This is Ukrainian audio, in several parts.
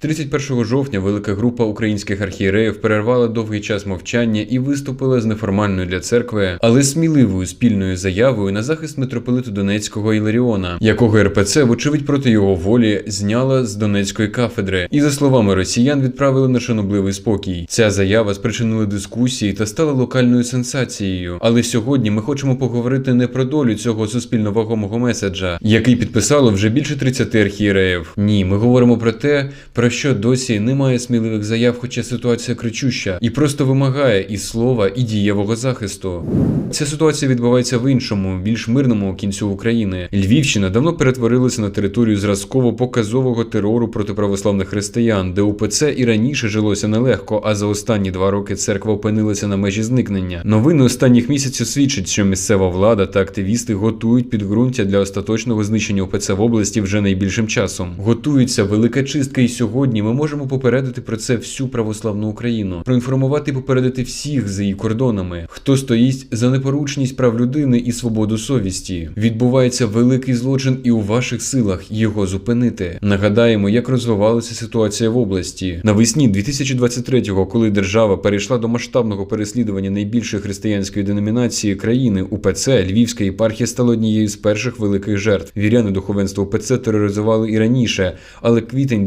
31 жовтня велика група українських архієреїв перервала довгий час мовчання і виступила з неформальною для церкви, але сміливою спільною заявою на захист митрополиту Донецького Іларіона, якого РПЦ, вочевидь проти його волі, зняла з Донецької кафедри, і за словами росіян відправили на шанобливий спокій. Ця заява спричинила дискусії та стала локальною сенсацією. Але сьогодні ми хочемо поговорити не про долю цього суспільно вагомого меседжа, який підписало вже більше 30 архієреїв. Ні, ми говоримо про те, про що досі немає сміливих заяв, хоча ситуація кричуща, і просто вимагає і слова, і дієвого захисту. Ця ситуація відбувається в іншому, більш мирному кінцю України. Львівщина давно перетворилася на територію зразково-показового терору проти православних християн, де УПЦ і раніше жилося нелегко, а за останні два роки церква опинилася на межі зникнення. Новини останніх місяців свідчать, що місцева влада та активісти готують підґрунтя для остаточного знищення УПЦ в області вже найбільшим часом. Готується велика чистка, і сьогодні ми можемо попередити про це всю православну Україну, проінформувати і попередити всіх за її кордонами, хто стоїть за непорушність прав людини і свободу совісті. Відбувається великий злочин, і у ваших силах його зупинити. Нагадаємо, як розвивалася ситуація в області навесні 2023-го, коли держава перейшла до масштабного переслідування найбільшої християнської деномінації країни УПЦ, Львівська єпархія стала однією з перших великих жертв. Віряни духовенства УПЦ тероризували і раніше, але квітень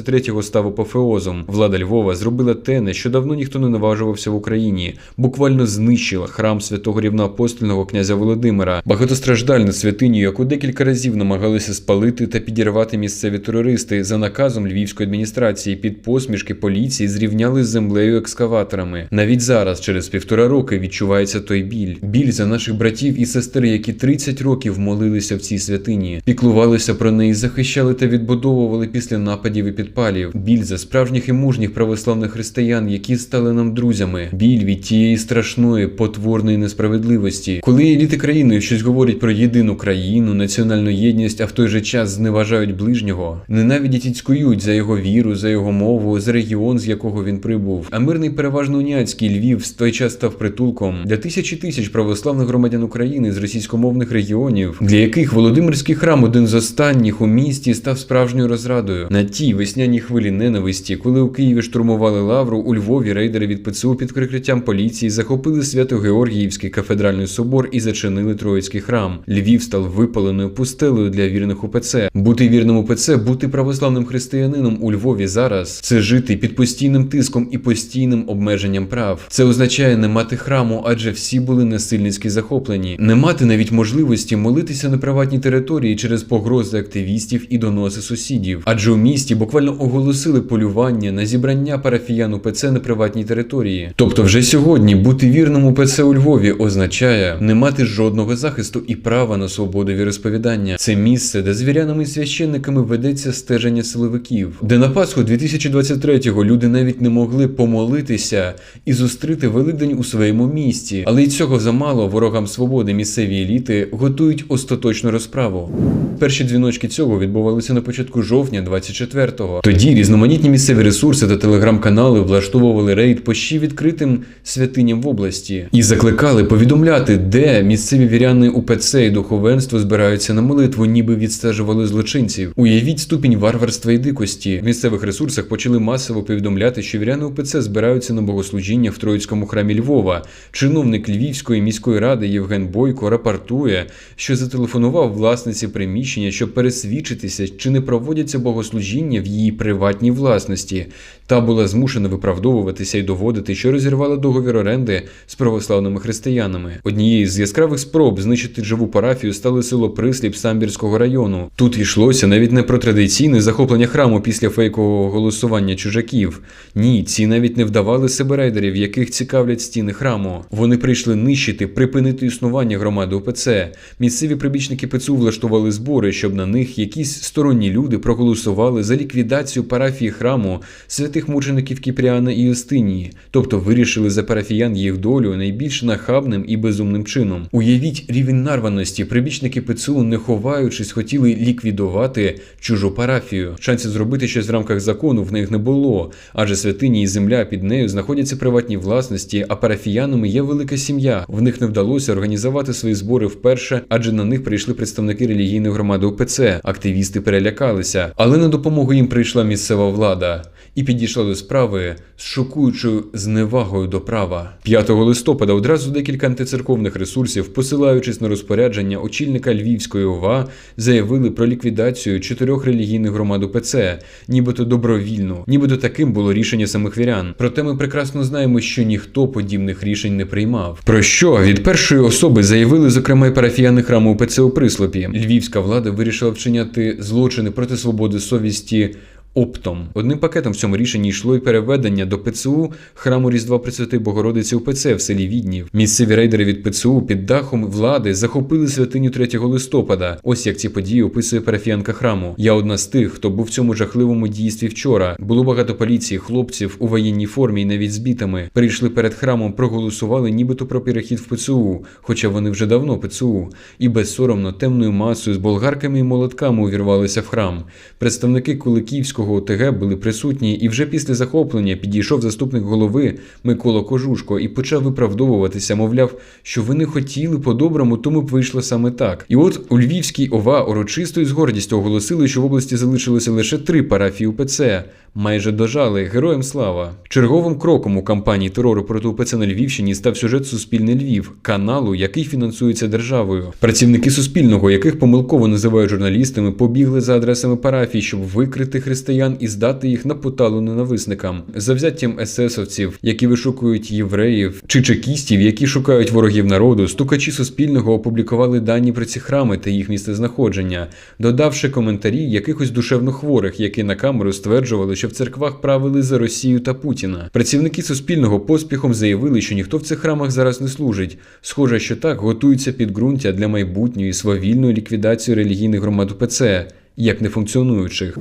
2023-го став апофеозом. Влада Львова зробила те, на що давно ніхто не наважувався в Україні, буквально знищила храм святого рівноапостольного князя Володимира, багатостраждальну святиню, яку декілька разів намагалися спалити та підірвати місцеві терористи за наказом львівської адміністрації під посмішки поліції зрівняли з землею екскаваторами. Навіть зараз, через півтора роки, відчувається той біль. Біль за наших братів і сестер, які 30 років молилися в цій святині, піклувалися про неї, захищали та відбудовували після нападів і підпалів. Біль за справжніх і мужніх православних християн, які стали нам друзями. Біль від тієї страшної потворної несправедливості, коли еліти країни щось говорять про єдину країну, національну єдність, а в той же час зневажають ближнього, ненавидять і цькують за його віру, за його мову, за регіон, з якого він прибув. А мирний переважно уніатський Львів в той час став притулком для тисячі тисяч православних громадян України з російськомовних регіонів, для яких Володимирський храм, один з останніх у місті, став справжньою розрадою. На тій весняній хвилі ненависті, коли у Києві штурмували лавру, у Львові рейдери від ПЦУ під прикриттям поліції захопили Свято-Георгіївський кафедральний собор і зачинили Троїцький храм. Львів став випаленою пустелею для вірних УПЦ. Бути вірним УПЦ, бути православним християнином у Львові зараз це жити під постійним тиском і постійним обмеженням прав. Це означає не мати храму, адже всі були насильницьки захоплені, не мати навіть можливості молитися на приватній території через погрози активістів і доноси сусідів. Адже у місті буквально оголосили полювання на зібрання парафіян УПЦ на приватній території. Тобто, вже сьогодні бути вірним УПЦ у Львові означає не мати жодного захисту і права на свободу віросповідання. Це місце, де з вірянами і священниками ведеться стеження силовиків, де на Пасху 2023-го люди навіть не могли помолитися і зустріти Великдень у своєму місті. Але й цього замало ворогам свободи місцеві еліти готують остаточну розправу. Перші дзвіночки цього відбувалися на початку жовтня 24-го. Тоді різноманітні місцеві ресурси та телеграм-канали влаштовували рейд по ще відкритим святиням в області і закликали повідомляти, де місцеві віряни УПЦ і духовенство збираються на молитву, ніби відстежували злочинців. Уявіть ступінь варварства і дикості. В місцевих ресурсах почали масово повідомляти, що віряни УПЦ збираються на богослужіння в Троїцькому храмі Львова. Чиновник Львівської міської ради Євген Бойко рапортує, що зателефонував власниці приміщення, щоб пересвідчитися, чи не проводяться богослужіння в її приватній власності. Та була змушена виправдовуватися і доводити, що розірвала договір оренди з православними християнами. Однією з яскравих спроб знищити живу парафію стало село Присліп Самбірського району. Тут йшлося навіть не про традиційне захоплення храму після фейкового голосування чужаків. Ні, ці навіть не вдавали себе рейдерів, яких цікавлять стіни храму. Вони прийшли нищити, припинити існування громади УПЦ. Місцеві прибічники ПЦУ влаштували збори, щоб на них якісь сторонні люди проголосували за ліквідацію парафії храму святих мучеників Кіпріана і Юстинії, тобто вирішили за парафіян їх долю найбільш нахабним і безумним чином. Уявіть рівень нарваності. Прибічники ПЦУ, не ховаючись, хотіли ліквідувати чужу парафію. Шансів зробити щось в рамках закону в них не було, адже святині і земля під нею знаходяться приватні власності, а парафіянами є велика сім'я. В них не вдалося організувати свої збори вперше, адже на них прийшли представники релігійної громади УПЦ. Активісти перелякалися, але на допомогу їм прийшла місцева влада і підійшла до справи з шокуючою зневагою до права. 5 листопада одразу декілька антицерковних ресурсів, посилаючись на розпорядження очільника Львівської ОВА, заявили про ліквідацію чотирьох релігійних громад УПЦ, нібито добровільно, нібито таким було рішення самих вірян. Проте ми прекрасно знаємо, що ніхто подібних рішень не приймав. Про що від першої особи заявили, зокрема, й парафіяни храму УПЦ у Прислопі. Львівська влада вирішила вчиняти злочини проти свободи совісті. Оптом одним пакетом в цьому рішенні йшло й переведення до ПЦУ храму Різдва Пресвятої Богородиці УПЦ в селі Віднів. Місцеві рейдери від ПЦУ під дахом влади захопили святиню 3 листопада. Ось як ці події описує парафіянка храму. Я одна з тих, хто був в цьому жахливому дійстві вчора. Було багато поліції, хлопців у воєнній формі і навіть з бітами. Прийшли перед храмом, проголосували, нібито про перехід в ПЦУ, хоча вони вже давно ПЦУ, і безсоромно темною масою з болгарками і молотками увірвалися в храм. Представники Куликівського ОТГ були присутні, і вже після захоплення підійшов заступник голови Микола Кожушко і почав виправдовуватися, мовляв, що ви не хотіли по-доброму, тому б вийшло саме так. І от у Львівській ОВА урочисто і з гордістю оголосили, що в області залишилося лише три парафії УПЦ. Майже дожали героям слава. Черговим кроком у кампанії терору проти УПЦ на Львівщині став сюжет Суспільне Львів, каналу, який фінансується державою. Працівники Суспільного, яких помилково називають журналістами, побігли за адресами парафій, щоб викрити християн і здати їх на поталу ненависникам, завзяттям есесовців, які вишукують євреїв, чи чекістів, які шукають ворогів народу. Стукачі Суспільного опублікували дані про ці храми та їх місцезнаходження, додавши коментарі якихось душевно хворих, які на камеру стверджували, що в церквах правили за Росію та Путіна. Працівники Суспільного поспіхом заявили, що ніхто в цих храмах зараз не служить. Схоже, що так готується підґрунтя для майбутньої свавільної ліквідації релігійних громад УПЦ. Як нефункціонуючих.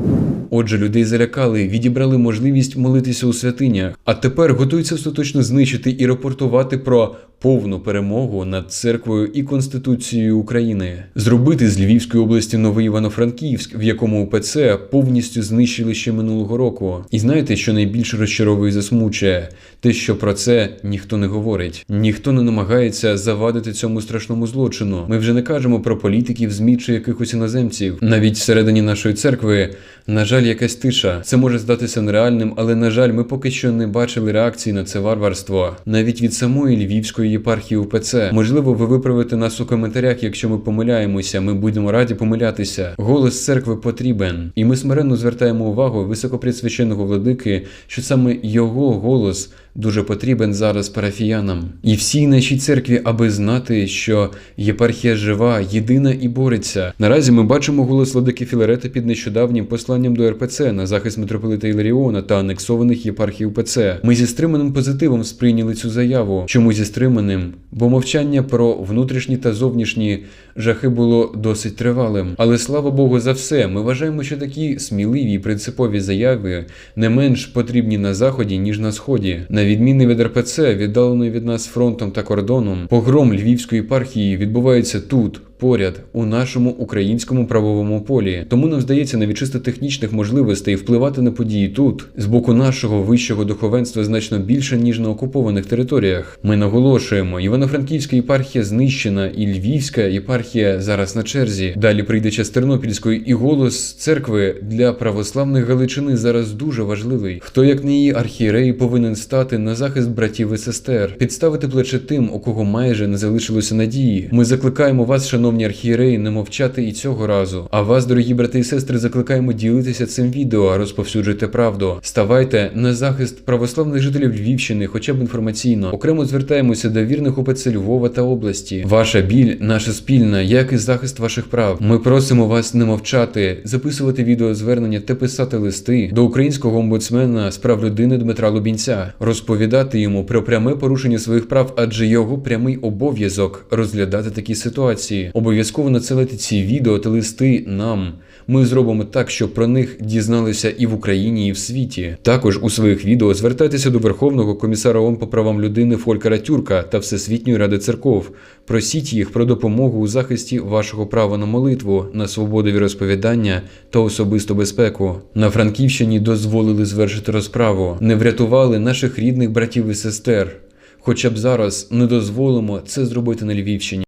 Отже, людей залякали, відібрали можливість молитися у святинях, а тепер готуються остаточно знищити і рапортувати про повну перемогу над церквою і конституцією України, зробити з Львівської області новий Івано-Франківськ, в якому УПЦ повністю знищили ще минулого року. І знаєте, що найбільше розчаровує і засмучує? Те, що про це ніхто не говорить, ніхто не намагається завадити цьому страшному злочину. Ми вже не кажемо про політиків, ЗМІ чи якихось іноземців. Навіть всередині нашої церкви, на жаль, якась тиша. Це може здатися нереальним, але на жаль, ми поки що не бачили реакції на це варварство, навіть від самої львівської єпархії УПЦ. Можливо, ви виправите нас у коментарях, якщо ми помиляємося. Ми будемо раді помилятися. Голос церкви потрібен, і ми смиренно звертаємо увагу високопредсвященного владики, що саме його голос. Дуже потрібен зараз парафіянам і всій нашій церкві, аби знати, що єпархія жива, єдина і бореться. Наразі ми бачимо голос владики Філарета під нещодавнім посланням до РПЦ на захист митрополита Іларіона та анексованих єпархій УПЦ. Ми зі стриманим позитивом сприйняли цю заяву. Чому зі стриманим? Бо мовчання про внутрішні та зовнішні жахи було досить тривалим. Але слава Богу за все. Ми вважаємо, що такі сміливі і принципові заяви не менш потрібні на заході ніж на сході. На відміни від РПЦ, віддаленої від нас фронтом та кордоном, погром Львівської єпархії відбувається тут. Поряд у нашому українському правовому полі, тому нам здається навіть чисто технічних можливостей впливати на події тут з боку нашого вищого духовенства значно більше ніж на окупованих територіях. Ми наголошуємо, Івано-Франківська єпархія знищена, і Львівська єпархія зараз на черзі. Далі прийде час Тернопільської, і голос церкви для православних Галичини зараз дуже важливий. Хто як не її архієрей повинен стати на захист братів і сестер, підставити плече тим, у кого майже не залишилося надії. Ми закликаємо вас, шановні шановні архієреї, не мовчати і цього разу. А вас, дорогі брати і сестри, закликаємо ділитися цим відео, розповсюджуйте правду. Ставайте на захист православних жителів Львівщини, хоча б інформаційно. Окремо звертаємося до вірних УПЦ Львова та області. Ваша біль наша спільна, як і захист ваших прав. Ми просимо вас не мовчати, записувати відеозвернення та писати листи до українського омбудсмена з прав людини Дмитра Лубінця, розповідати йому про пряме порушення своїх прав, адже його прямий обов'язок розглядати такі ситуації. Обов'язково надсилайте ці відео та листи нам. Ми зробимо так, щоб про них дізналися і в Україні, і в світі. Також у своїх відео звертайтеся до Верховного комісара ООН по правам людини Фолькера Тюрка та Всесвітньої ради церков. Просіть їх про допомогу у захисті вашого права на молитву, на свободу віросповідання та особисту безпеку. На Франківщині дозволили звершити розправу, не врятували наших рідних братів і сестер. Хоча б зараз не дозволимо це зробити на Львівщині.